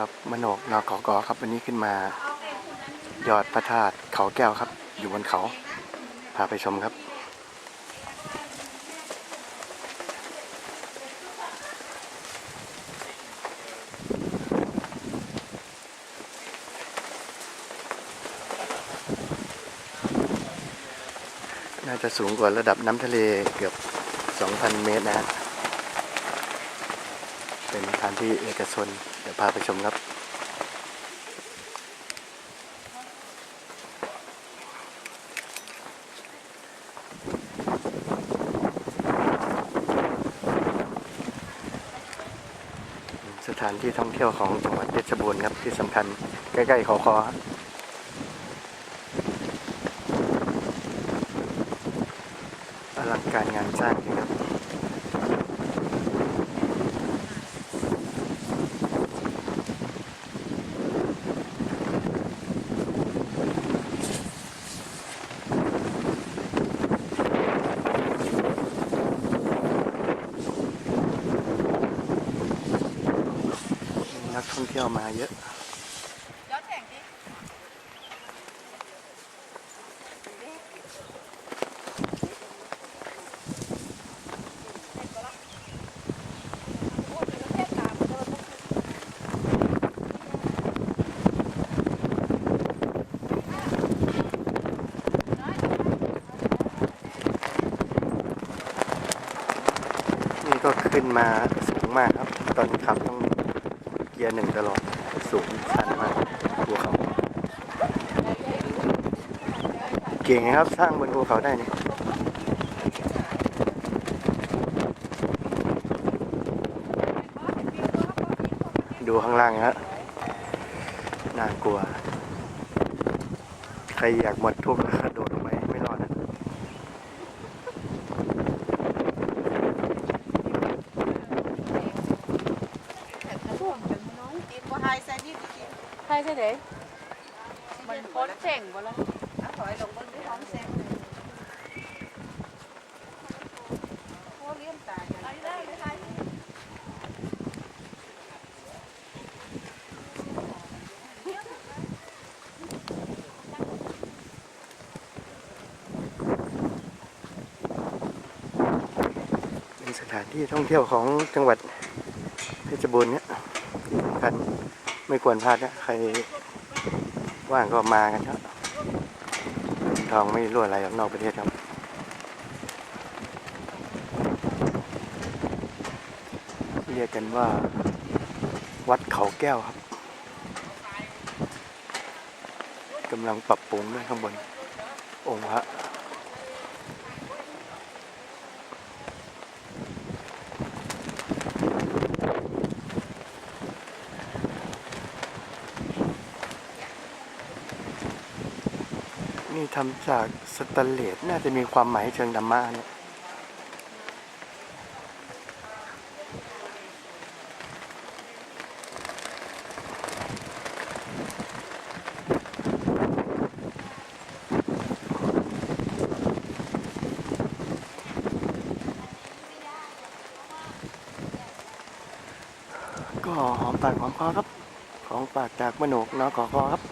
ครับมโนกนอกกอครับ วันนี้ขึ้นมา ยอดพระธาตุเขาแก้วครับ อยู่บนเขา พาไปชมครับ น่าจะสูงกว่าระดับน้ำทะเลเกือบ 2,000 เมตรนะฮะ เป็นสถานที่เอกชน เดี๋ยวพาไปชมครับ สถานที่ท่องเที่ยวของจังหวัดเพชรบูรณ์ครับที่สำคัญใกล้ๆขาคอคอลังการงานสร้างจริงครับ นักท่องเที่ยวมาเยอะยอดแข่งดินี่ก็ขึ้นมาสูงมากครับ ตอนขับต้องเกียร์หนึ่งตลอดสูงชันมากภูเขา เก่งนะครับสร้างบนภูเขาได้เนี่ยดูข้างล่างฮะน่ากลัว ใครอยากหมดทุกข์กระโดดลงไปไม่รอดนะ กินบ่ไฮแซนนี่กิน ใช่ใช่เด็มันโคตรเจ๋งบ่ละอะถอยลงเบิ่งด้วยท้องแซงโอ้เลี้ยงตายอย่างนี้ได้ไม่ได้เป็นสถานที่ท่องเที่ยวของจังหวัดเพชรบูรณ์เนี่ยที่สำคัญ ไม่ควรพลาดนะใครว่างก็มากันครับทองไม่รั่วไหลออกนอกประเทศครับเรียกกันว่า วัดเขาแก้วครับกำลังปรับปรุงด้วยข้างบน องค์พระ นี่ทำจากสแตนเลสน่าจะมีความหมายเชิงธรรมะเนี่ยก็หอมปากหอมคอครับ ของปากจากมโนกนอกอคอครับ